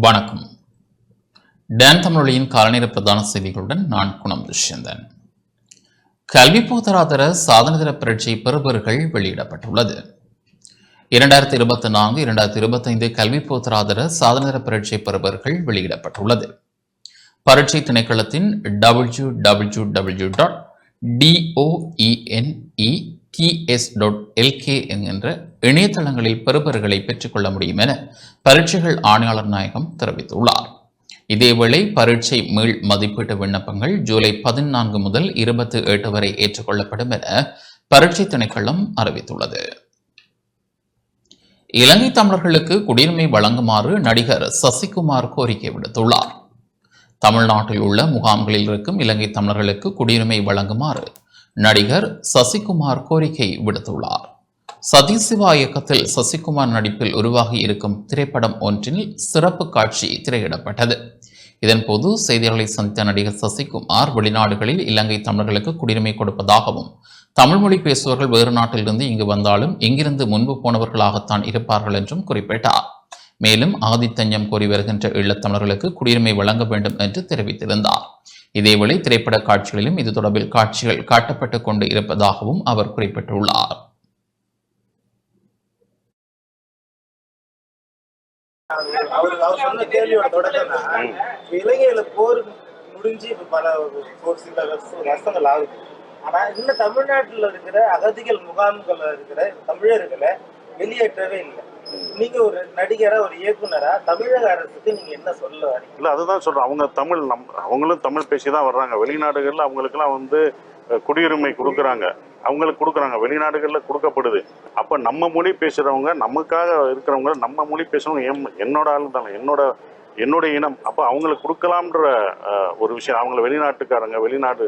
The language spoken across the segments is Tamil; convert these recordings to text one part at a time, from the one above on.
வணக்கம். டேன் தமிழொலியின் காலநேர பிரதான செய்திகளுடன் நான் குணம் துஷ்யந்தன் கல்வி போதராதர சாதனதர பரீட்சை பெறுபவர்கள் வெளியிடப்பட்டுள்ளது. இரண்டாயிரத்தி இருபத்தி நான்கு இரண்டாயிரத்தி இருபத்தைந்து கல்வி போதராதர சாதனதர பரீட்சை பெறுபவர்கள் வெளியிடப்பட்டுள்ளது. பரீட்சை திணைக்களத்தின் W W W dot DOENE TS dot LK என்கின்ற இணையதளங்களில் பெறுபர்களை பெற்றுக்கொள்ள முடியும் என பரீட்சைகள் ஆணையாளர் நாயகம் தெரிவித்துள்ளார். இதேவேளை பரீட்சை மீள் மதிப்பீட்டு விண்ணப்பங்கள் ஜூலை பதினான்கு முதல் இருபத்தி எட்டு வரை ஏற்றுக்கொள்ளப்படும் என பரீட்சை திணைக்களம் அறிவித்துள்ளது. இலங்கை தமிழர்களுக்கு குடியுரிமை வழங்குமாறு நடிகர் சசிகுமார் கோரிக்கை விடுத்துள்ளார். தமிழ்நாட்டில் உள்ள முகாம்களில் இருக்கும் இலங்கை தமிழர்களுக்கு குடியுரிமை வழங்குமாறு நடிகர் சசிகுமார் கோரிக்கை விடுத்துள்ளார். சதீசிவா இயக்கத்தில் சசிகுமார் நடிப்பில் உருவாகி இருக்கும் திரைப்படம் ஒன்றில் சிறப்பு காட்சி திரையிடப்பட்டது. இதன்போது செய்தியாளர்களை சந்தித்த நடிகர் சசிகுமார் வெளிநாடுகளில் இலங்கை தமிழர்களுக்கு குடியுரிமை கொடுப்பதாகவும் தமிழ் மொழி பேசுபவர்கள் வேறு நாட்டிலிருந்து இங்கு வந்தாலும் இங்கிருந்து முன்பு போனவர்களாகத்தான் இருப்பார்கள் என்றும் குறிப்பிட்டார். மேலும் ஆதித்தஞ்சம் கோரி வருகின்ற ஈழத்தமிழர்களுக்கு குடியுரிமை வழங்க வேண்டும் என்று தெரிவித்திருந்தார். இதேவேளை திரைப்பட காட்சிகளிலும் இது தொடர்பில் காட்சிகள் காட்டப்பட்டுக் கொண்டு இருப்பதாகவும் அவர் குறிப்பிட்டுள்ளார். அவர் அவர் சொன்ன கேள்வியோட இலங்கையில போர் முடிஞ்சு பல ஒரு சில வருஷங்கள் ஆகுது. ஆனா இன்னும் தமிழ்நாட்டுல இருக்கிற அகதிகள் முகாம்கள்ல இருக்கிற தமிழர்களை வெளியேற்றவே இல்லை. நீங்க ஒரு நடிகரா ஒரு இயக்குனரா தமிழக அரசுக்கு நீங்க என்ன சொல்ல வரீங்க? இல்ல அதுதான் சொல்றேன். அவங்க தமிழ் நம் அவங்களும் தமிழ் பேசி தான் வர்றாங்க. வெளிநாடுகள்ல அவங்களுக்குலாம் வந்து குடியுரிமை கொடுக்குறாங்க. அவங்களுக்கு கொடுக்குறாங்க. வெளிநாடுகள்ல கொடுக்கப்படுது. அப்ப நம்ம மொழி பேசுறவங்க நமக்காக இருக்கிறவங்க நம்ம மொழி பேசுறவங்க எம் என்னோட ஆள் தானே. என்னோட என்னோட இனம். அப்ப அவங்களுக்கு கொடுக்கலாம்ன்ற ஒரு விஷயம். அவங்கள வெளிநாட்டுக்காரங்க வெளிநாடு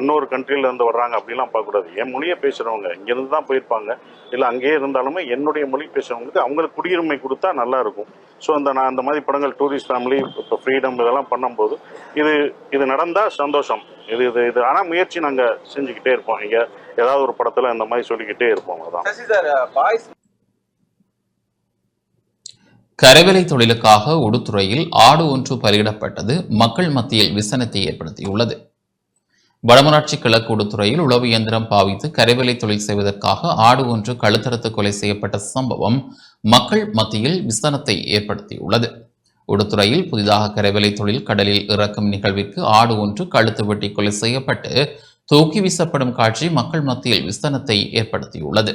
இன்னொரு கண்ட்ரில இருந்து வர்றாங்க அப்படிலாம் பார்க்கக்கூடாது. என் மொழியை பேசுறவங்க இங்கிருந்து தான் போயிருப்பாங்க. இல்லை அங்கேயே இருந்தாலுமே என்னுடைய மொழி பேசுறவங்களுக்கு அவங்களுக்கு குடியுரிமை கொடுத்தா நல்லா இருக்கும். ஸோ அந்த நான் அந்த மாதிரி படங்கள் டூரிஸ்ட் ஃபேமிலி இப்போ ஃப்ரீடம் இதெல்லாம் பண்ணும்போது இது இது நடந்தால் சந்தோஷம். இது இது இது ஆனால் முயற்சி நாங்கள் செஞ்சுக்கிட்டே இருப்போம். இங்கே ஏதாவது ஒரு படத்தில் இந்த மாதிரி சொல்லிக்கிட்டே இருப்போம் அதான். சசி சார் பாய்ஸ் கரைவேலை தொழிலுக்காக உடுத்துறையில் ஆடு ஒன்று பலியிடப்பட்டது மக்கள் மத்தியில் விசனத்தை ஏற்படுத்தியுள்ளது. வடமராட்சி கிழக்கு உடுத்துறையில் உளவு இயந்திரம் பாவித்து கரைவேலை தொழில் செய்வதற்காக ஆடு ஒன்று கழுத்தறுத்து கொலை செய்யப்பட்ட சம்பவம் மக்கள் மத்தியில் விசனத்தை ஏற்படுத்தியுள்ளது. உடுத்துறையில் புதிதாக கரைவேலை தொழில் கடலில் இறக்கும் நிகழ்விற்கு ஆடு ஒன்று கழுத்து வெட்டி கொலை செய்யப்பட்டு தூக்கி வீசப்படும் காட்சி மக்கள் மத்தியில் விசனத்தை ஏற்படுத்தியுள்ளது.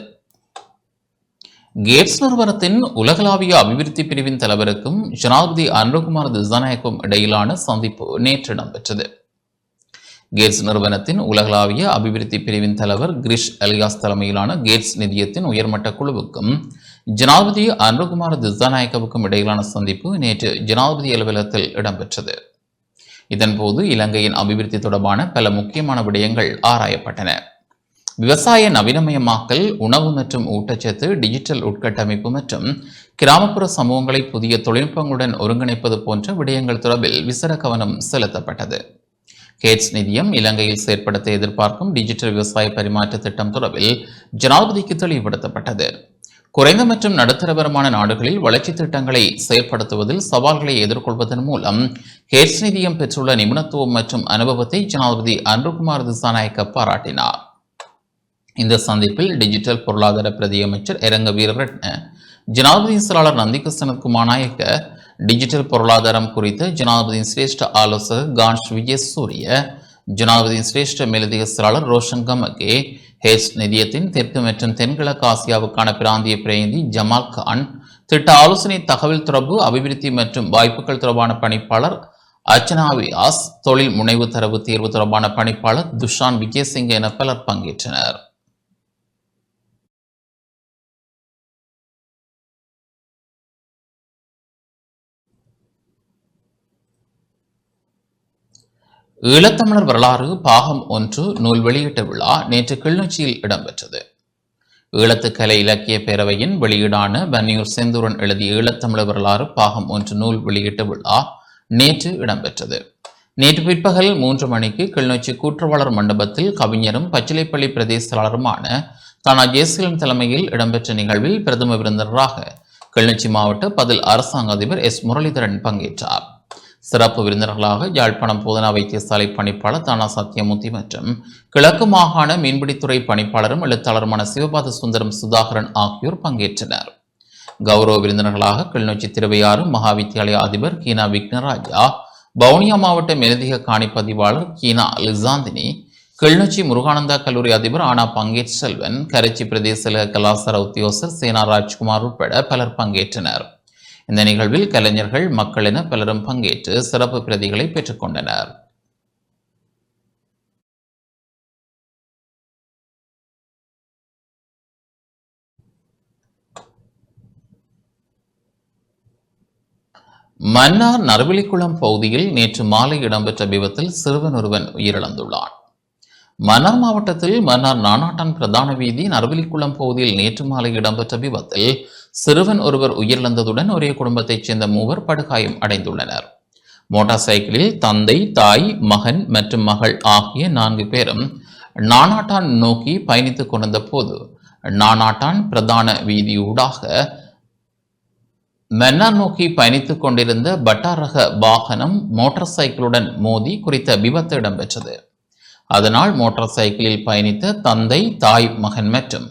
கேட்ஸ் நிறுவனத்தின் உலகளாவிய அபிவிருத்தி பிரிவின் தலைவருக்கும் ஜனாதிபதி அனுகுமார் திசாநாயக்கும் இடையிலான சந்திப்பு நேற்று இடம்பெற்றது. கேட்ஸ் நிறுவனத்தின் உலகளாவிய அபிவிருத்தி பிரிவின் தலைவர் கிரிஷ் அலியாஸ் தலைமையிலான கேட்ஸ் நிதியத்தின் உயர்மட்ட குழுவுக்கும் ஜனாதிபதி அனுகுமார் திசாநாயக்கவுக்கும் இடையிலான சந்திப்பு நேற்று ஜனாதிபதி அலுவலகத்தில் இடம்பெற்றது. இதன்போது இலங்கையின் அபிவிருத்தி தொடர்பான பல முக்கியமான விடயங்கள் ஆராயப்பட்டன. விவசாய நவீனமயமாக்கல் உணவு மற்றும் ஊட்டச்சத்து டிஜிட்டல் உட்கட்டமைப்பு மற்றும் கிராமப்புற சமூகங்களை புதிய தொழில்நுட்பங்களுடன் ஒருங்கிணைப்பது போன்ற விடயங்கள் தொடர்பில் விசர கவனம் செலுத்தப்பட்டது. கேட்ஸ் நிதியம் இலங்கையில் செயற்படுத்த எதிர்பார்க்கும் டிஜிட்டல் விவசாய பரிமாற்ற திட்டம் தொடர்பில் ஜனாதிபதிக்கு தெளிவுபடுத்தப்பட்டது. குறைந்த மற்றும் நடுத்தர வருமான நாடுகளில் வளர்ச்சி திட்டங்களை செயற்படுத்துவதில் சவால்களை எதிர்கொள்வதன் மூலம் கேட்ஸ் நிதியம் பெற்றுள்ள நிபுணத்துவம் மற்றும் அனுபவத்தை ஜனாதிபதி அன்புகுமார் திசாநாயக்க பாராட்டினார். இந்த சந்திப்பில் டிஜிட்டல் பொருளாதார பிரதியமைச்சர் இரங்க வீரரட்ன ஜனாதிபதி செயலாளர் நந்திகிருஷ்ணன் குமாநாயக்க டிஜிட்டல் பொருளாதாரம் குறித்து ஜனாதிபதியின் சிரேஷ்ட ஆலோசகர் கான்ஷ் விஜயசூரிய ஜனாதிபதியின் சிரேஷ்ட மேலதிக செயலாளர் ரோஷன் கமகே ஹெச் நிதியத்தின் தெற்கு மற்றும் தென்கிழக்கு ஆசியாவுக்கான பிராந்திய பிரதிநிதி ஜமால் கான் திட்ட ஆலோசனை தகவல் தொடர்பு அபிவிருத்தி மற்றும் வாய்ப்புகள் தொடர்பான பணிப்பாளர் அர்ச்சனா வியாஸ் தொழில் முனைவு தரவு தேர்வு தொடர்பான பணிப்பாளர் துஷான் விஜயசிங்க என பலர் பங்கேற்றனர். ஈழத்தமிழர் வரலாறு பாகம் ஒன்று நூல் வெளியீட்டு விழா நேற்று கிளிநொச்சியில் இடம்பெற்றது. ஈழத்து கலை இலக்கிய பேரவையின் வெளியீடான பன்னியூர் செந்தூரன் எழுதிய ஈழத்தமிழர் வரலாறு பாகம் ஒன்று நூல் வெளியீட்டு விழா நேற்று இடம்பெற்றது. நேற்று பிற்பகல் மூன்று மணிக்கு கிளிநொச்சி கூற்றுவாளர் மண்டபத்தில் கவிஞரும் பச்சிலைப்பள்ளி பிரதேச செயலாளருமான தானா ஜேசிலன் தலைமையில் இடம்பெற்ற நிகழ்வில் பிரதம விருந்தினராக கிளிநொச்சி மாவட்ட பதில் அரசாங்க அதிபர் எஸ். முரளிதரன் பங்கேற்றார். சிறப்பு விருந்தினர்களாக யாழ்ப்பாணம் போதனா வைத்தியசாலை பணிப்பாளர் தானா சத்யமூர்த்தி மற்றும் கிழக்கு மாகாண மீன்பிடித்துறை பணிப்பாளரும் எழுத்தாளருமான சிவபாத சுந்தரம் சுதாகரன் ஆகியோர் பங்கேற்றனர். கௌரவ விருந்தினர்களாக கிளிநொச்சி திருவையாறு மகாவித்தியாலய அதிபர் கீனா விக்னராஜா வவுனியா மாவட்ட மேலதிக காணிப்பதிவாளர் கீனா லிசாந்தினி கிளிநொச்சி முருகானந்தா கல்லூரி அதிபர் ஆனா பங்கேற் செல்வன் கரைச்சி பிரதேச கலாசார உத்தியோகர் சேனா ராஜ்குமார் உட்பட பலர் பங்கேற்றனர். இந்த நிகழ்வில் கலைஞர்கள் மக்கள் என பலரும் பங்கேற்று சிறப்பு பிரதிகளை பெற்றுக்கொண்டனர் மன்னார் நறுவிலிக்குளம் பகுதியில் நேற்று மாலை இடம்பெற்ற விபத்தில் சிறுவன் ஒருவன் உயிரிழந்துள்ளான். மன்னார் மாவட்டத்தில் மன்னார் நானாட்டான் பிரதான வீதி நரவலிக்குளம் பகுதியில் நேற்று மாலை இடம்பெற்ற விபத்தில் சிறுவன் ஒருவர் உயிரிழந்ததுடன் ஒரே குடும்பத்தைச் சேர்ந்த மூவர் படுகாயம் அடைந்துள்ளனர். மோட்டார் சைக்கிளில் தந்தை தாய் மகன் மற்றும் மகள் ஆகிய நான்கு பேரும் நானாட்டான் நோக்கி பயணித்துக் கொண்டிருந்த போது நானாட்டான் பிரதான வீதியூடாக மன்னார் நோக்கி பயணித்துக் கொண்டிருந்த பட்டார் ரக வாகனம் மோட்டார் சைக்கிளுடன் மோதி குறித்த விபத்து இடம்பெற்றது. அதனால் மோட்டார் சைக்கிளில் பயணித்த தந்தை தாய் மகன் மற்றும்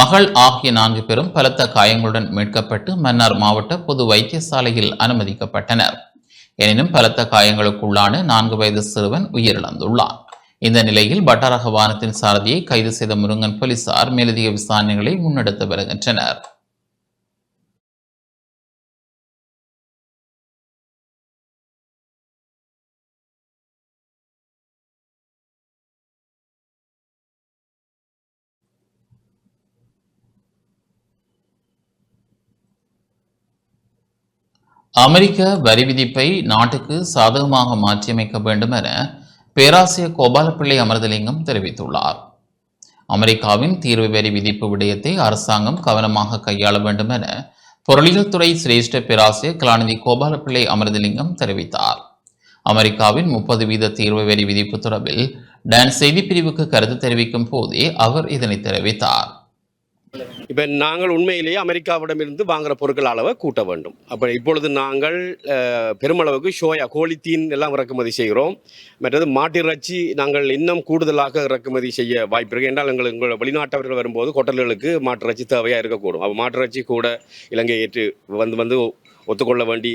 மகள் ஆகிய நான்கு பேரும் பலத்த காயங்களுடன் மீட்கப்பட்டு மன்னார் மாவட்ட பொது வைத்தியசாலையில் அனுமதிக்கப்பட்டனர். எனினும் பலத்த காயங்களுக்குள்ளான நான்கு வயது சிறுவன் உயிரிழந்துள்ளார் இந்த நிலையில் பட்டாரக வாகனத்தின் சாரதியை கைது செய்த முருங்கன் போலீசார் மேலதிக விசாரணைகளை முன்னெடுத்து வருகின்றனர். அமெரிக்க வரி விதிப்பை நாட்டுக்கு சாதகமாக மாற்றியமைக்க வேண்டும் என பேராசிரியர் கோபாலப்பிள்ளை அமர்தலிங்கம் தெரிவித்துள்ளார். அமெரிக்காவின் தீர்வு வரி விதிப்பு விடயத்தை அரசாங்கம் கவனமாக கையாள வேண்டும் என பொருளியல் துறை சிரேஷ்ட பேராசிரியர் கலாநிதி கோபாலப்பிள்ளை அமர்தலிங்கம் தெரிவித்தார். அமெரிக்காவின் முப்பது வீத தீர்வு வரி விதிப்பு தொடர்பில் டான் செய்திப்பிரிவுக்கு கருத்து தெரிவிக்கும் போதே அவர் இதனை தெரிவித்தார். இப்போ நாங்கள் உண்மையிலேயே அமெரிக்காவிடமிருந்து வாங்குற பொருட்கள் அளவை கூட்ட வேண்டும். அப்போ இப்பொழுது நாங்கள் பெருமளவுக்கு சோயா கோழித்தீன் எல்லாம் இறக்குமதி செய்கிறோம். மற்றது மாட்டிறைச்சி நாங்கள் இன்னும் கூடுதலாக இறக்குமதி செய்ய வாய்ப்பு இருக்கு. என்றால் எங்கள் எங்கள் வெளிநாட்டவர்கள் வரும்போது ஹோட்டல்களுக்கு மாட்டிறைச்சி தேவையாக இருக்கக்கூடும். அப்போ மாட்டிறைச்சி கூட இலங்கை ஏற்று வந்து வந்து ஒத்துக்கொள்ள வேண்டி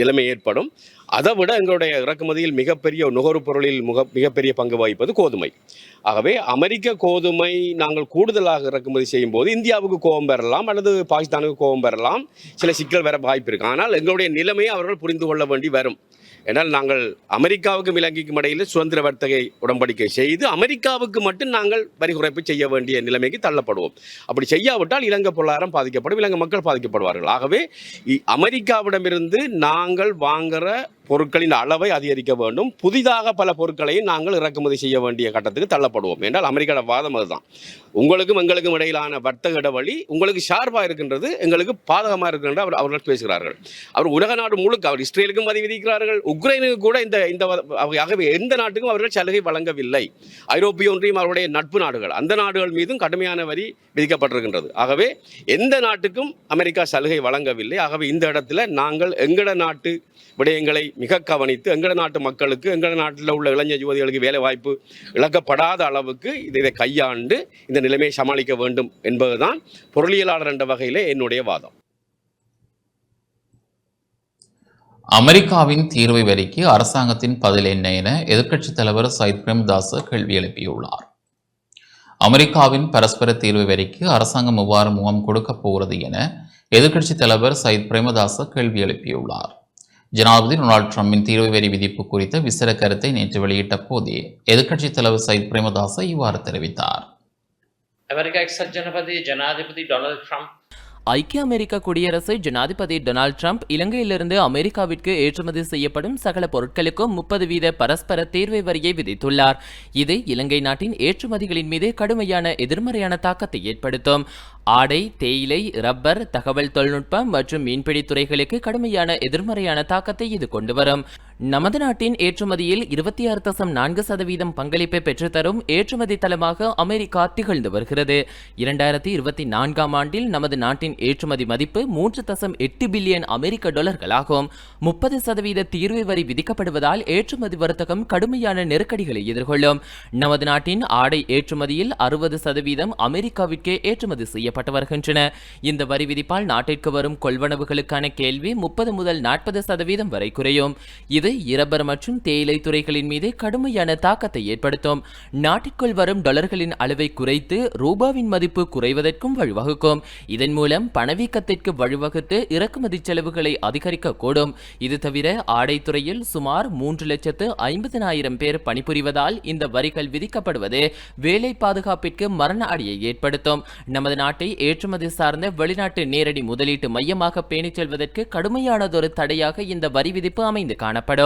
நிலைமை ஏற்படும். அதை விட எங்களுடைய இறக்குமதியில் மிகப்பெரிய நுகர்வுப் பொருளில் முக மிகப்பெரிய பங்கு வகிப்பது கோதுமை. ஆகவே அமெரிக்க கோதுமை நாங்கள் கூடுதலாக இறக்குமதி செய்யும் போது இந்தியாவுக்கு கோபம் பெறலாம் அல்லது பாகிஸ்தானுக்கு கோபம் பெறலாம். சில சிக்கல் வர வாய்ப்பு இருக்கு. ஆனால் எங்களுடைய நிலைமையை அவர்கள் புரிந்து கொள்ள வேண்டி வரும். ஏன்னால் நாங்கள் அமெரிக்காவுக்கும் இலங்கைக்கும் இடையில் சுதந்திர வர்த்தகை உடன்படிக்கை செய்து அமெரிக்காவுக்கு மட்டும் நாங்கள் வரி குறைப்பு செய்ய வேண்டிய நிலைமைக்கு தள்ளப்படுவோம். அப்படி செய்யாவிட்டால் இலங்கை பொருளாதாரம் பாதிக்கப்படும் இலங்கை மக்கள் பாதிக்கப்படுவார்கள். ஆகவே இ- அமெரிக்காவிடமிருந்து நாங்கள் வாங்குகிற பொருட்களின் அளவை அதிகரிக்க வேண்டும். புதிதாக பல பொருட்களையும் நாங்கள் இறக்குமதி செய்ய வேண்டிய கட்டத்துக்கு தள்ளப்படுவோம். என்றால் அமெரிக்காவோட வாதம் அதுதான். உங்களுக்கும் எங்களுக்கும் இடையிலான வர்த்தக இடவழி உங்களுக்கு ஷார்பாக இருக்கின்றது எங்களுக்கு பாதகமாக இருக்கின்ற அவர் அவர்கள் பேசுகிறார்கள். அவர் உலக நாடு முழுக்க அவர் இஸ்ரேலுக்கும் வரி விதிக்கிறார்கள் உக்ரைனுக்கு கூட இந்த இந்த ஆகவே எந்த நாட்டுக்கும் அவர்கள் சலுகை வழங்கவில்லை. ஐரோப்பிய ஒன்றியம் அவருடைய நட்பு நாடுகள். அந்த நாடுகள் மீதும் கடுமையான வரி விதிக்கப்பட்டிருக்கின்றது. ஆகவே எந்த நாட்டுக்கும் அமெரிக்கா சலுகை வழங்கவில்லை. ஆகவே இந்த இடத்துல நாங்கள் எங்கட நாட்டு விடயங்களை மிக கவனித்து எங்கட நாட்டு மக்களுக்கு எங்கட நாட்டில் உள்ள இளைஞர் யுவதிகளுக்கு வேலை வாய்ப்பு இழக்கப்படாத அளவுக்கு இதை கையாண்டு இந்த நிலைமையை சமாளிக்க வேண்டும் என்பதுதான் பொருளியலாளர் என்ற வகையில் என்னுடைய வாதம். அமெரிக்காவின் தீர்வை வரிக்கு அரசாங்கத்தின் பதில் என்ன என எதிர்க்கட்சித் தலைவர் சயித் பிரேம்தாஸ் கேள்வி எழுப்பியுள்ளார். அமெரிக்காவின் பரஸ்பர தீர்வு வரிக்கு அரசாங்கம் எவ்வாறு முகம் கொடுக்கப் போகிறது என எதிர்க்கட்சித் தலைவர் சயித் பிரேமதாச கேள்வி எழுப்பியுள்ளார். ஜனாதிபதி டொனால்டு ட்ரம்பின் தீர்வு வரி விதிப்பு குறித்த விசேட கருத்தை நேற்று வெளியிட்ட போதே எதிர்க்கட்சித் தலைவர் சயித் பிரேமதாச இவ்வாறு தெரிவித்தார். அமெரிக்க எக்ஸல் ஜனாதிபதி ஜனாதிபதி டொனால்டு ட்ரம்ப் ஐக்கிய அமெரிக்க குடியரசு ஜனாதிபதி டொனால்ட் ட்ரம்ப் இலங்கையிலிருந்து அமெரிக்காவிற்கு ஏற்றுமதி செய்யப்படும் சகல பொருட்களுக்கும் முப்பது வீத பரஸ்பர தேர்வை வரியை விதித்துள்ளார். இது இலங்கை நாட்டின் ஏற்றுமதிகளின் மீது கடுமையான எதிர்மறையான தாக்கத்தை ஏற்படுத்தும். ஆடை தேயிலை ரப்பர் தகவல் தொழில்நுட்பம் மற்றும் மீன்பிடி துறைகளுக்கு கடுமையான எதிர்மறையான தாக்கத்தை இது கொண்டு வரும். நமது நாட்டின் ஏற்றுமதியில் இருபத்தி ஆறு தசம் நான்கு சதவீதம் பங்களிப்பை பெற்றுத்தரும் ஏற்றுமதி தளமாக அமெரிக்கா திகழ்ந்து வருகிறது. இரண்டாயிரத்தி இருபத்தி நான்காம் ஆண்டில் நமது நாட்டின் ஏற்றுமதி மதிப்பு மூன்று தசம் எட்டு பில்லியன் அமெரிக்க டாலர்களாகும். முப்பது சதவீத தீர்வு வரி விதிக்கப்படுவதால் ஏற்றுமதி வர்த்தகம் கடுமையான நெருக்கடிகளை எதிர்கொள்ளும். நமது நாட்டின் ஆடை ஏற்றுமதியில் அறுபது சதவீதம் அமெரிக்காவிற்கே ஏற்றுமதி செய்யப்பட்டு வருகின்றன. இந்த வரி விதிப்பால் நாட்டிற்கு வரும் கொள்வனவுகளுக்கான கேள்வி முப்பது முதல் நாற்பது சதவீதம் வரை குறையும். இது இரப்பர் மற்றும் தேயிலை துறைகளின் மீது கடுமையான தாக்கத்தை ஏற்படுத்தும். நாட்டிற்குள் வரும் டாலர்களின் அளவை குறைத்து ரூபாவின் மதிப்பு குறைவதற்கும் வழிவகுக்கும். இதன் மூலம் பணவீக்கத்திற்கு வழிவகுத்து இறக்குமதி செலவுகளை அதிகரிக்கக்கூடும். இது தவிர ஆடைத்துறையில் சுமார் மூன்று லட்சத்து ஐம்பதனாயிரம் பேர் பணிபுரிவதால் இந்த வரிகள் விதிக்கப்படுவது வேலை பாதுகாப்பிற்கு மரண அடியை ஏற்படுத்தும். நமது நாட்டை ஏற்றுமதி சார்ந்த வெளிநாட்டு நேரடி முதலீட்டு மையமாக பேணிச் செல்வதற்கு கடுமையானதொரு தடையாக இந்த வரி விதிப்பு அமைந்து காணப்படும்.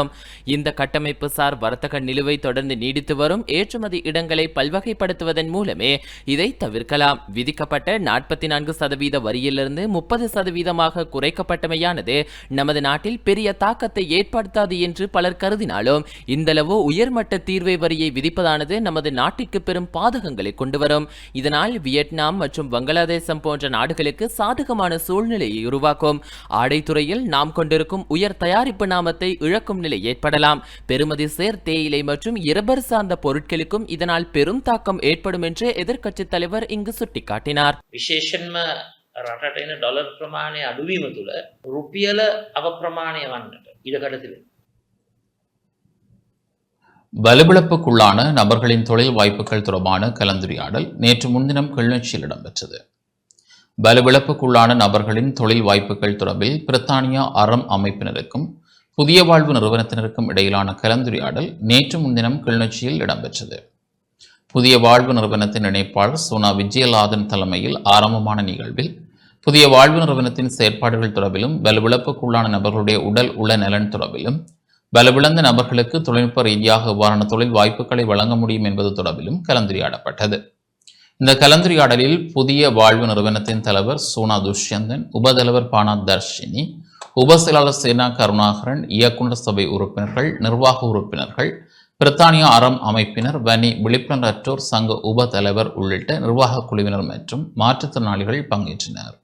இந்த கட்டமைப்பு சார் வர்த்தக நிலுவை தொடர்ந்து நீடித்து வரும். ஏற்றுமதி இடங்களை பல்வகைப்படுத்துவதன் மூலமே இதை தவிர்க்கலாம். விதிக்கப்பட்ட நாற்பத்தி நான்கு சதவீத வரியிலிருந்து முப்பது சதவீதமாக குறைக்கப்பட்டமையானது நமது நாட்டில் பெரிய தாக்கத்தை ஏற்படுத்தாது என்று பலர் கருதினாலும் இந்தளவு உயர்மட்ட தீர்வை வரியை விதிப்பதானது நமது நாட்டிற்கு பெரும் பாதகங்களை கொண்டு வரும் இதனால் வியட்நாம் மற்றும் வங்களாதேசம் போன்ற நாடுகளுக்கு சாதகமான சூழ்நிலையை உருவாக்கும். ஆடைத்துறையில் நாம் கொண்டிருக்கும் உயர் தயாரிப்பு நாமத்தை இழக்கும் நிலை ஏற்படலாம் பெறுமதி சேர் தேயிலை மற்றும் இரப்பர் சார்ந்த பொருட்களுக்கும் இதனால் பெரும் தாக்கம் ஏற்படும் என்று எதிர்க்கட்சித் தலைவர் இங்கு சுட்டிக்காட்டினார் විශේෂෙන්ම රටට එන ඩොලර් ප්‍රමාණය අඩුවීම තුළ රුපියල අවප්‍රමාණය වන්නට ඉඩකඩ තිබෙන. வலுவிழப்புக்குள்ளான நபர்களின் தொழில் வாய்ப்புகள் தொடர்பான கலந்துரையாடல் நேற்று முன்தினம் கிளிநொச்சியில் இடம்பெற்றது வலுவிழப்புக்குள்ளான நபர்களின் தொழில் வாய்ப்புகள் தொடர்பில் பிரித்தானியா அறம் அமைப்பினருக்கும் புதிய வாழ்வு நிறுவனத்தினருக்கும் இடையிலான கலந்துரையாடல் நேற்று முன்தினம் கிளிநொச்சியில் இடம்பெற்றது. புதிய வாழ்வு நிறுவனத்தின் இணைப்பாளர் சோனா விஜயலாதன் தலைமையில் ஆரம்பமான நிகழ்வில் புதிய வாழ்வு நிறுவனத்தின் செயற்பாடுகள் தொடர்பிலும் வலுவிழப்புக்குள்ளான நபர்களுடைய உடல் உள நலன் தொடர்பிலும் வலுவிழந்த நபர்களுக்கு தொழில்நுட்ப ரீதியாக இவ்வாறான தொழில் வாய்ப்புகளை வழங்க முடியும் என்பது தொடர்பிலும் கலந்துரையாடப்பட்டது. இந்த கலந்துரையாடலில் புதிய வாழ்வு நிறுவனத்தின் தலைவர் சோனா துஷ்யந்தன் உபதலைவர் பானா தர்ஷினி உபசெயலாளர் சேனா கருணாகரன் இயக்குநர் சபை உறுப்பினர்கள் நிர்வாக உறுப்பினர்கள் பிரித்தானியா அறம் அமைப்பினர் வனி விழிப்புணர்வற்றோர் சங்க உப தலைவர் உள்ளிட்ட நிர்வாக குழுவினர் மற்றும் மாற்றுத்திறனாளிகள் பங்கேற்றனர்.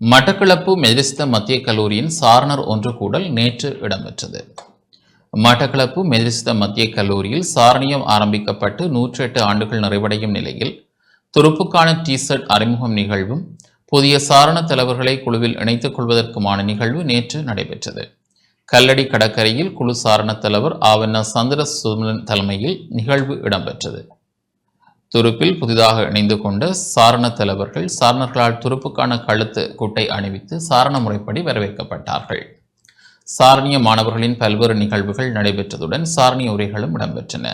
மட்டக்களப்பு மெதிரிஸ்த மத்திய கல்லூரியின் சாரணர் ஒன்று கூடல் நேற்று இடம்பெற்றது. மட்டக்களப்பு மெதிரிஸ்த மத்திய கல்லூரியில் சாரணியம் ஆரம்பிக்கப்பட்டு நூற்றி எட்டு ஆண்டுகள் நிறைவடையும் நிலையில் துருப்புக்கான டிஷர்ட் அறிமுகம் நிகழ்வும் புதிய சாரண தலைவர்களை குழுவில் இணைத்துக் கொள்வதற்குமான நிகழ்வு நேற்று நடைபெற்றது. கல்லடி கடற்கரையில் குழு சாரண தலைவர் ஆவண்ண சந்திர சுமலன் தலைமையில் நிகழ்வு இடம்பெற்றது. துருப்பில் புதிதாக இணைந்து கொண்ட சாரண தலைவர்கள் சாரணர்களால் துருப்புக்கான கழுத்து குட்டை அணிவித்து சாரண முறைப்படி வரவேற்கப்பட்டார்கள். சாரணிய மாணவர்களின் பல்வேறு நிகழ்வுகள் நடைபெற்றதுடன் சாரணிய உரைகளும் இடம்பெற்றன.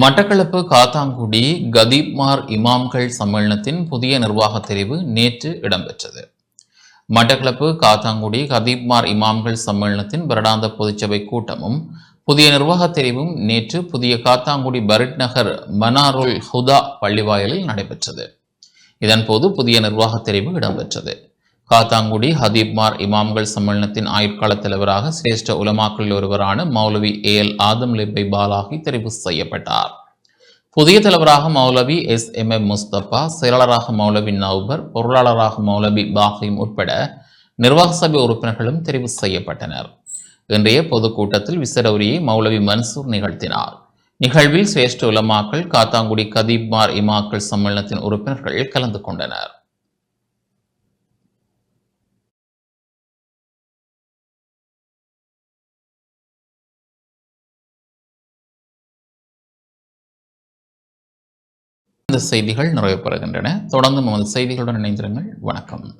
மட்டக்களப்பு காத்தாங்குடி கதீப்மார் இமாம்கள் சம்மேளனத்தின் புதிய நிர்வாகத் தெரிவு நேற்று இடம்பெற்றது. மட்டக்களப்பு காத்தாங்குடி கதீப்மார் இமாம்கள் சம்மேளனத்தின் வருடாந்த பொதுச்சபை கூட்டமும் புதிய நிர்வாகத் தெரிவும் நேற்று புதிய காத்தாங்குடி பரிட் நகர் மனாருல் ஹுதா பள்ளிவாயலில் நடைபெற்றது. இதன்போது புதிய நிர்வாகத் தெரிவு இடம்பெற்றது. காத்தாங்குடி ஹதீப்மார் இமாம்கள் சம்மேளனத்தின் ஆயுட்கால தலைவராக சிரேஷ்ட உலமாக்களில் ஒருவரான மௌலவி ஏ எல் ஆதம் லிப்பை பாலாகி தெரிவு செய்யப்பட்டார். புதிய தலைவராக Moulavi S M M Mustafa செயலாளராக மௌலவி நௌபர் பொருளாளராக மௌலவி பாஹிம் உட்பட நிர்வாக சபை உறுப்பினர்களும் தெரிவு செய்யப்பட்டனர். இன்றைய பொதுக்கூட்டத்தில் விசரவுரியை மௌலவி மன்சூர் நிகழ்த்தினார். நிகழ்வில் சிரேஷ்ட உலமாக்கள் காத்தாங்குடி கதீப்மார் இமாக்கள் சம்மேளனத்தின் உறுப்பினர்கள் கலந்து கொண்டனர். இந்த செய்திகள் நிறைவு பெறுகின்றன தொடர்ந்து நமது செய்திகளுடன் இணைந்திருங்கள். வணக்கம்.